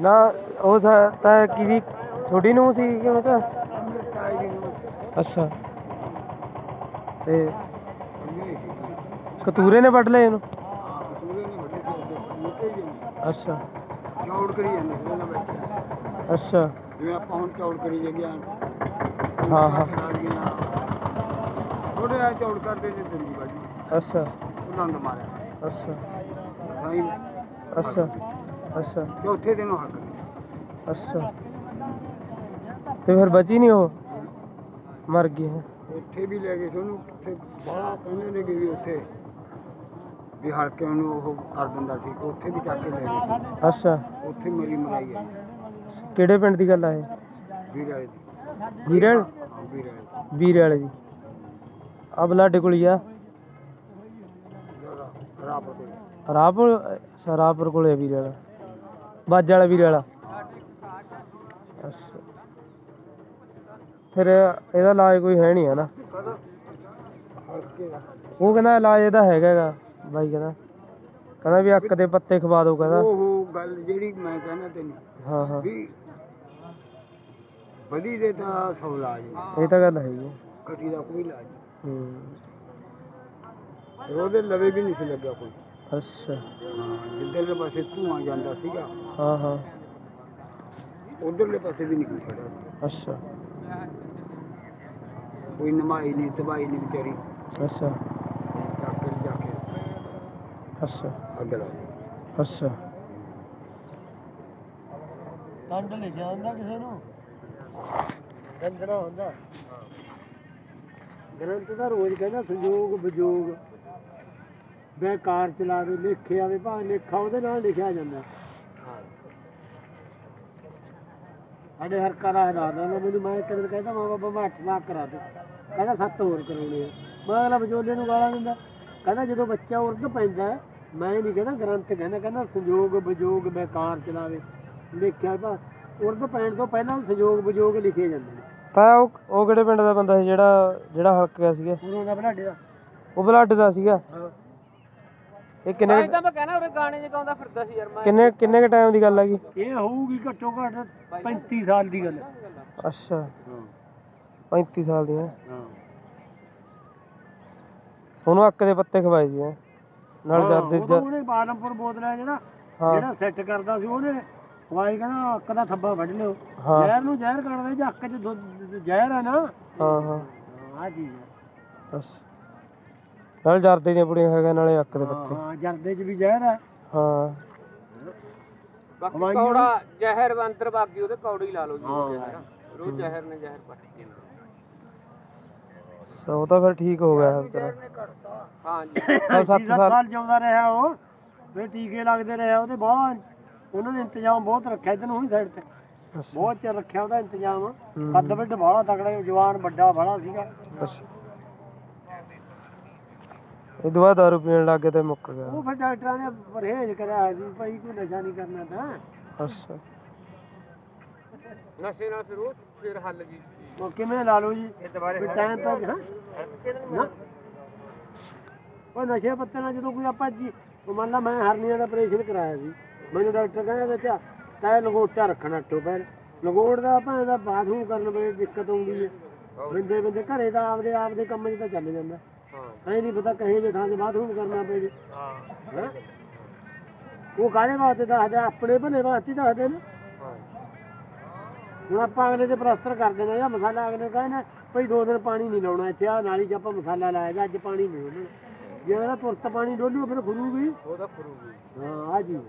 ਨਾ ਉਹ ਸਾ- ਤਾਂ ਕਿਹਦੀ ਛੋਟੀ ਨੂੰ ਸੀ ਕਿਵੇਂ ਤਾਂ ਅੱਛਾ। ਤੇ ਕਤੂਰੇ ਨੇ ਵੱਢ ਲਏ ਇਹਨੂੰ ਅੱਛਾ। ਚੌੜ ਕਰੀ ਜਾਂਦੇ ਸੀ ਉਹਨਾਂ ਬੈਠੇ ਅੱਛਾ। ਜਿਵੇਂ ਆਪਾਂ ਹੁਣ ਚੌੜ ਕਰੀ ਜਾਂਦੇ ਆ ਹਾਂ ਹਾਂ। ਥੋੜੇ ਆ ਚੌੜ ਕਰਦੇ ਨੇ ਦਿੰਦੀ ਬਾਜੀ ਅੱਛਾ। ਉਹਨਾਂ ਨੂੰ ਮਾਰਿਆ ਅੱਛਾ। ਸਾਈ ਅੱਛਾ। ਅੱਛਾ। ਚੌਥੇ ਦਿਨ ਹੱਕ ਅੱਛਾ। ਤੇ ਫਿਰ ਬਚੀ ਨਹੀਂ ਉਹ? ਮਰ ਗਈ ਹੈ। ਉੱਥੇ ਵੀ ਲੈ ਗਏ ਸੀ ਉਹਨੂੰ। ਕਿੱਥੇ ਕਹਿੰਦੇ ਨੇ ਕਿ ਵੀ ਉੱਥੇ ਵੀ ਹਲਕੇ ਨੂੰ ਉਹ ਕਰ ਦਿੰਦਾ ਠੀਕ ਉੱਥੇ ਵੀ ਚੱਕ ਕੇ ਲੈ ਗਏ ਸੀ। ਅੱਛਾ। ਉੱਥੇ ਮੇਰੀ ਮਰਾਈ ਹੈ ਕਿਹੜੇ ਪਿੰਡ ਦੀ ਗੱਲ ਆ ਇਹ? ਵੀਰ ਵਾਲੇ ਦੀ। ਵੀਰਲ ਹਾਂ ਵੀਰ ਵਾਲੇ ਦੀ। ਵੀਰੇ ਵਾਲੇ ਦੀ। ਆ ਬਲਾਡੇ ਕੋਲ ਹੀ ਆ। ਜਿਹੜਾ ਰਾਪਰ ਰਾਪੁਰ ਕੋਲੇ ਆ ਵੀਰੇ ਵਾਲਾ। ਬਾਜ ਵਾਲਾ ਵੀਰੇ ਵਾਲਾ। ਫਿਰ ਇਹਦਾ ਇਲਾਜ ਕੋਈ ਹੈ ਨਹੀਂ ਹੈ ਨਾ। ਕਦਾ ਹਲਕੇ ਦਾ ਉਹ ਕਹਿੰਦਾ ਇਲਾਜ ਇਹਦਾ ਹੈਗਾ ਹੈਗਾ ਬਾਈ ਕਹਿੰਦਾ। ਕਹਿੰਦਾ ਵੀ ਅੱਕ ਦੇ ਪੱਤੇ ਖਵਾ ਦਿਓ ਕਹਿੰਦਾ। ਉਹ ਗੱਲ ਜਿਹੜੀ ਮੈਂ ਕਹਿੰਦਾ ਤੈਨੂੰ ਹਾਂ ਹਾਂ। ਵੀ ਵਧੀ ਦੇ ਤਾਂ ਸੌ ਇਲਾਜ। ਇਹ ਤਾਂ ਗੱਲ ਹੈਗੀ ਕਟੀ ਦਾ ਕੋਈ ਇਲਾਜ ਹੂੰ। ਉਹਦੇ ਲਵੇ ਵੀ ਨਹੀਂ ਸੀ ਲੱਗਿਆ ਕੋਈ। ਅੱਛਾ। ਜਿੱਧਰਲੇ ਪਾਸੇ ਧੂਆਂ ਜਾਂਦਾ ਸੀਗਾ ਹਾਂ ਹਾਂ। ਉਧਰਲੇ ਪਾਸੇ ਵੀ ਨਹੀਂ ਕੋਈ ਖੜਾ ਸੀ। ਅੱਛਾ। ਕੋਈ ਨਮਾਈ ਨਹੀਂ ਤਬਾਈ ਨਹੀਂ ਵਿਚਾਰੀ। ਅੱਛਾ। ਜਾ ਕੇ ਜਾ ਕੇ ਅੱਛਾ। ਅੱਗ ਲਾ ਦਿੱਤੀ। ਅੱਛਾ। ਕੰਡ ਲੈ ਜਾਂਦਾ ਕਿਸੇ ਨੂੰ? ਗੰਦਣਾ ਹੁੰਦਾ। ਗ੍ਰੰਥ ਦਾ ਰੋਜ਼ ਕਹਿੰਦਾ ਸੰਜੋਗ ਵਿਜੋਗ। ਬੇਕਾਰ ਚਲਾਵੇ ਲਿਖੇ ਆਵੇ ਭਾਵੇਂ ਲੇਖਾ ਉਹਦੇ ਨਾਲ ਲਿਖਿਆ ਜਾਂਦਾ। ਸਾਡੇ ਹਰ ਕਰਾ ਹਰਾ ਦਾ ਮੈਨੂੰ ਮੈਂ ਇੱਕ ਦਿਨ ਕਹਿੰਦਾ ਮਾਂ ਬਾਬਾ ਮੈਂ 8 ਲੱਖ ਕਰਾ ਦੇ। ਕਹਿੰਦਾ ਸੱਤ ਹੋਰ ਕਰਾਉਣੇ ਆ। ਮੈਂ ਅਗਲਾ ਵਿਚੋਲੇ ਨੂੰ ਗਾਲਾਂ ਦਿੰਦਾ। ਕਹਿੰਦਾ ਜਦੋਂ ਬੱਚਾ ਉਰਦ ਪੈਂਦਾ ਮੈਂ ਨਹੀਂ ਕਹਿੰਦਾ ਗ੍ਰੰਥ ਕਹਿੰਦਾ ਕਹਿੰਦਾ ਸੰਜੋਗ ਵਿਜੋਗ ਬੇਕਾਰ ਚਲਾਵੇ। ਲਿਖਿਆ ਭਾ ਉਰਦ ਪੈਣ ਤੋਂ ਪਹਿਲਾਂ ਸੰਜੋਗ ਵਿਜੋਗ ਲਿਖੇ ਜਾਂਦੇ ਨੇ। ਤਾਂ ਉਹ ਉਹ ਕਿਹੜੇ ਪਿੰਡ ਦਾ ਬੰਦਾ ਸੀ ਜਿਹੜਾ ਜਿਹੜਾ ਹਲਕ ਗਿਆ ਸੀਗਾ? ਉਦੋਂ ਦਾ ਬਲਾਡੇ ਦਾ। ਉਹ ਬਲਾਡੇ ਦਾ ਸੀਗਾ? ਹਾਂ। ਇਹ ਕਿੰਨੇ ਤਾਂ ਮੈਂ ਕਹਿਣਾ ਉਹ ਗਾਣੇ ਚ ਗਾਉਂਦਾ ਫਿਰਦਾ ਸੀ ਯਾਰ ਮੈਂ। ਕਿੰਨੇ ਕਿੰਨੇ ਕ ਟਾਈਮ ਦੀ ਗੱਲ ਹੈਗੀ? ਇਹ ਹੋਊਗੀ ਘੱਟੋ ਘੱਟ 35 ਸਾਲ ਦੀ ਗੱਲ। ਅੱਛਾ। ਹਾਂ। 35 ਸਾਲ ਦੀ ਹੈ? ਹਾਂ। ਉਹਨੂੰ ਅੱਕ ਦੇ ਪੱਤੇ ਖਵਾਏ ਸੀ ਹੈਂ। ਨਾਲ ਜਰਦੇ ਉਦੋਂ ਉਹਨੇ ਬਾਲਮਪੁਰ ਬੋਤਲ ਜਿਹੜਾ ਹਾਂ। ਜਿਹੜਾ ਸੈੱਟ ਕਰਦਾ ਸੀ ਉਹਨੇ ਵਾਈ ਕਹਿੰਦਾ ਅੱਕ ਦਾ ਥੱਬਾ ਵੱਢ ਲਿਓ। ਜ਼ਹਿਰ ਨੂੰ ਜ਼ਹਿਰ ਕੱਢਦੇ ਜੇ ਅੱਕ 'ਚ ਦੁੱਧ ਜ਼ਹਿਰ ਹੈ ਨਾ। ਹਾਂ ਹਾਂ। ਆ ਹੈ। ਬਸ ਨਾਲ ਜਰਦੇ ਦੀਆਂ ਪੁੜੀਆਂ ਹੈਗਾ ਨਾਲੇ ਅੱਕ ਦੇ ਪੱਤੇ। ਹਾਂ ਜਰਦੇ 'ਚ ਵੀ ਜ਼ਹਿਰ ਹੈ ਹਾਂ। ਬਾਕੀ ਹਵਾਈਆਂ ਕੌੜਾ ਜ਼ਹਿਰ ਅੰਦਰ ਬਾਗੀ ਉਹਦੇ ਕੌੜੀ ਲਾ ਲਓ ਜੀ ਹਾਂ। ਜ਼ਹਿਰ ਰੋਜ਼ ਜ਼ਹਿਰ ਨੇ ਜ਼ਹਿਰ ਪੱਟ ਕੇ ਸੋ ਉਹ ਤਾਂ ਫਿਰ ਠੀਕ ਹੋ ਗਿਆ ਵਿਚਾਰਾ ਹਾਂ ਜੀ। ਚੱਲ ਸੱਤ ਸਾਲ ਸਾਲ ਜਿਉਂਦਾ ਰਿਹਾ ਉਹ ਫਿਰ ਟੀਕੇ ਲੱਗਦੇ ਰਹੇ ਉਹਦੇ ਬਾਅਦ ਉਹਨਾਂ ਨੇ ਇੰਤਜ਼ਾਮ ਬਹੁਤ ਰੱਖਿਆ ਇਧਰ ਨੂੰ ਹੀ ਸਾਈਡ ਤੇ। ਬਹੁਤ ਚਿਰ ਰੱਖਿਆ ਉਹਦਾ ਇੰਤਜ਼ਾਮ। ਹੂੰ। ਕੱਦ ਵੱਡ ਬਾਹਲਾ ਤਕੜਾ ਜਵਾਨ ਵੱਡਾ ਬਾਹਲਾ ਸੀਗਾ। ਅੱਛਾ। ਇਹ ਦੁਆ ਦਾਰੂ ਪੀਣ ਲੱਗ ਗਿਆ ਤੇ ਮੁੱਕ ਗਿਆ। ਉਹ ਫਿਰ ਡਾਕਟਰਾਂ ਨੇ ਪਰਹੇਜ਼ ਕਰਿਆ ਸੀ ਭਾਈ ਕੋਈ ਨਸ਼ਾ ਨਹੀਂ ਕਰਨਾ ਤਾਂ। ਅੱਛਾ। ਨਸ਼ੇ ਨਾਲ ਫਿਰ ਉਹ ਫਿਰ ਹੱਲ ਜੀ। ਉਹ ਕਿਵੇਂ ਲਾ ਲਓ ਜੀ? ਵੀ ਟਾਈਮ ਤਾਂ ਹਾਂ। ਨਾ। ਉਹ ਨਸ਼ੇ ਪੱਤੇ ਨਾਲ ਜਦੋਂ ਕੋਈ ਆਪਾਂ ਜੀ ਉਹ ਮੰਨ ਲਾ ਮੈਂ ਹਰਨੀਆਂ ਦਾ ਆਪਰੇਸ਼ਨ ਕਰਾਇਆ ਸੀ ਮੈਨੂੰ ਡਾਕਟਰ ਕਹਿੰਦਾ ਬੱਚਾ ਤੈ ਲਗੋਟਾ ਰੱਖਣਾ ਟੋ ਪੈਰ। ਲਗੋੜ ਦਾ ਭਾਵੇਂ ਦਾ ਬਾਥਰੂਮ ਕਰਨ ਵੇਲੇ ਦਿੱਕਤ ਆਉਂਦੀ ਹੈ। ਬੰਦੇ ਬੰਦੇ ਘਰੇ ਦਾ ਆਪਦੇ ਆਪਦੇ ਕੰਮ 'ਚ ਤਾਂ ਚੱਲ ਜਾਂਦਾ। ਹਾਂ। ਐ ਨਹੀਂ ਪਤਾ ਕਹੇ ਜੇ ਥਾਂ 'ਤੇ ਬਾਥਰੂਮ ਕਰਨਾ ਪਏ ਜੀ। ਹਾਂ। ਹੈਂ? ਉਹ ਕਾਹਦੇ ਵਾਸਤੇ ਦੱਸਦੇ ਆ? ਆਪਣੇ ਭਲੇ ਵਾਸਤੇ ਦੱਸਦੇ ਨੇ। ਹਾਂ। ਹੁਣ ਆਪਾਂ ਅਗਲੇ ਦੇ ਪਲਸਤਰ ਕਰ ਦੇਣਾ ਜਾਂ ਮਸਾਲਾ ਅਗਲੇ ਕਹਿੰਦਾ ਭਈ ਦੋ ਦਿਨ ਪਾਣੀ ਨਹੀਂ ਲਾਉਣਾ ਇੱਥੇ ਆ ਨਾਲੀ 'ਚ ਆਪਾਂ ਮਸਾਲਾ ਲਾਇਆ ਗਾ, ਅੱਜ ਪਾਣੀ ਨਹੀਂ ਜੇ ਇਹਦਾ ਤੁਰਤ ਪਾਣੀ ਡੋਲੂ ਫਿਰ ਖੁਰੂਗੀ। ਉਹਦਾ ਖਰੂਗੀ। ਹਾਂ ਆ ਜੀ।